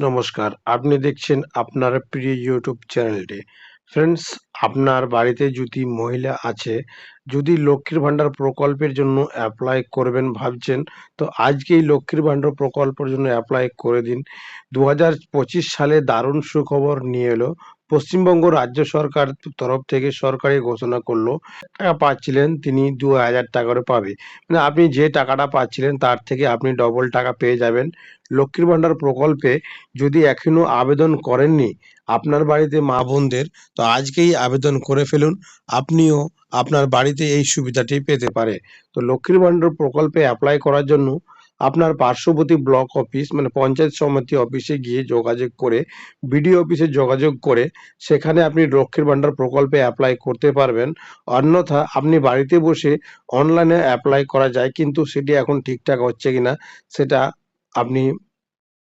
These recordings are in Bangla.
নমস্কার। আপনি দেখছেন আপনার প্রিয় ইউটিউব চ্যানেলটি। ফ্রেন্ডস আপনার বাড়িতে যদি মহিলা আছে, যদি লক্ষ্মীর ভাণ্ডার প্রকল্পের জন্য অ্যাপ্লাই করবেন ভাবছেন, তো আজকেই লক্ষ্মীর ভাণ্ডার প্রকল্পের জন্য অ্যাপ্লাই করে দিন। দু হাজার পঁচিশ সালে দারুণ সুখবর নিয়ে এলো। পশ্চিমবঙ্গ রাজ্য সরকার তরফ থেকে সরকারি ঘোষণা করল, টাকা পাচ্ছিলেন তিনি দু হাজার টাকা করে পাবে। মানে আপনি যে টাকাটা পাচ্ছিলেন তার থেকে আপনি ডবল টাকা পেয়ে যাবেন। লক্ষ্মীর ভাণ্ডার প্রকল্পে যদি এখনও আবেদন করেননি আপনার বাড়িতে মা বোনদের, তো আজকেই আবেদন করে ফেলুন। আপনিও আপনার বাড়িতে এই সুবিধাটি পেতে পারে তো লক্ষ্মীর ভাণ্ডার প্রকল্পে অ্যাপ্লাই করার জন্য আপনার পার্শ্ববর্তী ব্লক অফিস মানে পঞ্চায়েত সমিতি অফিসে গিয়ে যোগাযোগ করে, বিডিও অফিসে যোগাযোগ করে, সেখানে আপনি লক্ষ্মীর ভাণ্ডার প্রকল্পে অ্যাপ্লাই করতে পারবেন। অন্যথা, আপনি বাড়িতে বসে অনলাইনে অ্যাপ্লাই করা যায়, কিন্তু সেটি এখন ঠিকঠাক হচ্ছে কিনা, সেটা আপনি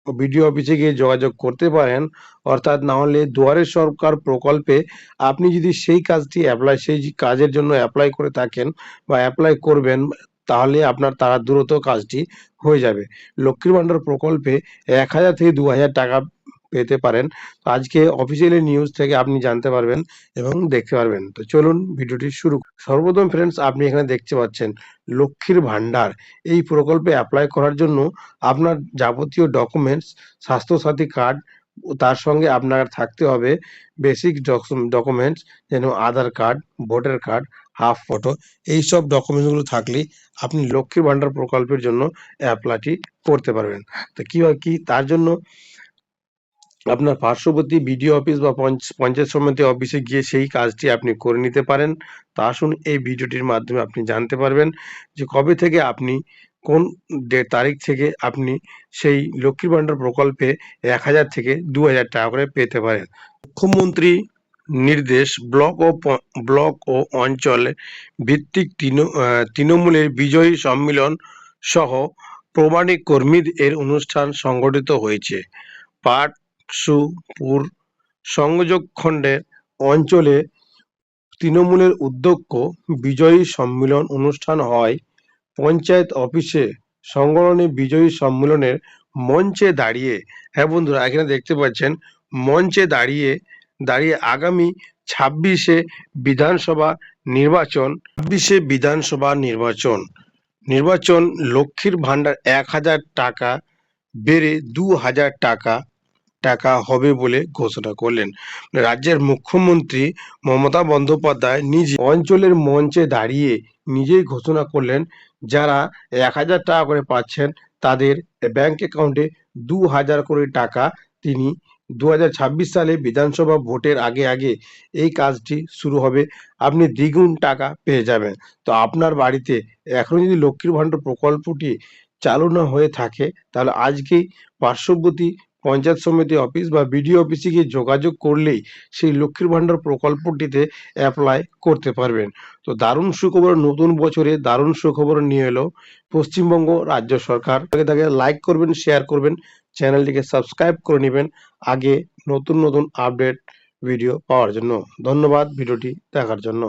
বিডিও অফিসে গিয়ে যোগাযোগ করতে পারেন। অর্থাৎ না হলে দুয়ারে সরকার প্রকল্পে আপনি যদি সেই কাজটি অ্যাপ্লাই সেই কাজের জন্য অ্যাপ্লাই করে থাকেন বা অ্যাপ্লাই করবেন তাহলে আপনার তারা দ্রুত কাজটি হয়ে যাবে। লক্ষ্মীর ভাণ্ডার প্রকল্পে এক হাজার থেকে দু হাজার টাকা পেতে পারেন। আজকে অফিসিয়ালি নিউজ থেকে আপনি জানতে পারবেন এবং দেখতে পারবেন। তো চলুন ভিডিওটি শুরু। সর্বপ্রথম ফ্রেন্ডস আপনি এখানে দেখতে পাচ্ছেন লক্ষ্মীর ভাণ্ডার। এই প্রকল্পে অ্যাপ্লাই করার জন্য আপনার যাবতীয় ডকুমেন্টস স্বাস্থ্যসাথী কার্ড তার সঙ্গে আপনার থাকতে হবে বেসিক ডকুমেন্টস যেন Aadhaar card voter card half photo এই সব ডকুমেন্টসগুলো থাকলেই আপনি লক্ষ্মীর ভাণ্ডার প্রকল্পের জন্য অ্যাপ্লাইটি করতে পারবেন। তো কী হয় কি, তার জন্য আপনার পার্শ্ববর্তী বিডিও অফিস বা পঞ্চ- পঞ্চায়েত সমিতি অফিসে গিয়ে সেই কাজটি আপনি করে নিতে পারেন। তা আসুন এই ভিডিওটির মাধ্যমে আপনি জানতে পারবেন যে কবে থেকে আপনি কোন তারিখ থেকে আপনি সেই লক্ষ্মীর ভাণ্ডার প্রকল্পে এক হাজার থেকে দু হাজার টাকা করে পেতে পারেন। মুখ্যমন্ত্রী নির্দেশ, ব্লক ও ব্লক ও অঞ্চলে ভিত্তিক তৃণ- তৃণমূলের বিজয়ী সম্মিলন সহ প্রমাণিক কর্মী এর অনুষ্ঠান সংগঠিত হয়েছে। পাটসুপুর সংযোগ খণ্ডের অঞ্চলে তৃণমূলের উদ্যোগ্য বিজয়ী সম্মিলন অনুষ্ঠান হয় পঞ্চায়েত অফিসে সংগঠনে বিজয়ী সম্মেলনের মঞ্চে দাঁড়িয়ে হ্যাঁ বন্ধুরা, এখানে দেখতে পাচ্ছেন, মঞ্চে দাঁড়িয়ে দাঁড়িয়ে আগামী ছাব্বিশে বিধানসভা নির্বাচন, ছাব্বিশে বিধানসভা নির্বাচন। নির্বাচন লক্ষ্মীর ভাণ্ডার এক হাজার টাকা, বেড়ে দু হাজার টাকা। টাকা হবে বলে ঘোষণা করলেন। রাজ্যের মুখ্যমন্ত্রী মমতা বন্দ্যোপাধ্যায় নিজে অঞ্চলের মঞ্চে দাঁড়িয়ে নিজেই ঘোষণা করলেন, যারা এক হাজার টাকা করে পাচ্ছেন তাদের ব্যাংক অ্যাকাউন্টে দু হাজার করে টাকা। তিনি দু হাজার ছাব্বিশ সালে বিধানসভা ভোটের আগে আগে এই কাজটি শুরু হবে। আপনি দ্বিগুণ টাকা পেয়ে যাবেন। তো আপনার বাড়িতে এখন যদি লক্ষ্মীর ভাণ্ডার প্রকল্পটি চালু না হয়ে থাকে, তাহলে আজকেই পার্শ্ববর্তী পঞ্চায়েত সমিতি অফিস বা বিডিও অফিসে গিয়ে যোগাযোগ করলেই সেই লক্ষ্মীর ভাণ্ডার প্রকল্পটিতে অ্যাপ্লাই করতে পারবেন। তো দারুণ সুখবর, নতুন বছরে দারুণ সুখবর নিয়ে এলো পশ্চিমবঙ্গ রাজ্য সরকার। তাকে তাকে লাইক করবেন শেয়ার করবেন, চ্যানেলটিকে সাবস্ক্রাইব করে নেবেন আগে নতুন নতুন আপডেট ভিডিও পাওয়ার জন্য। ধন্যবাদ ভিডিওটি দেখার জন্য।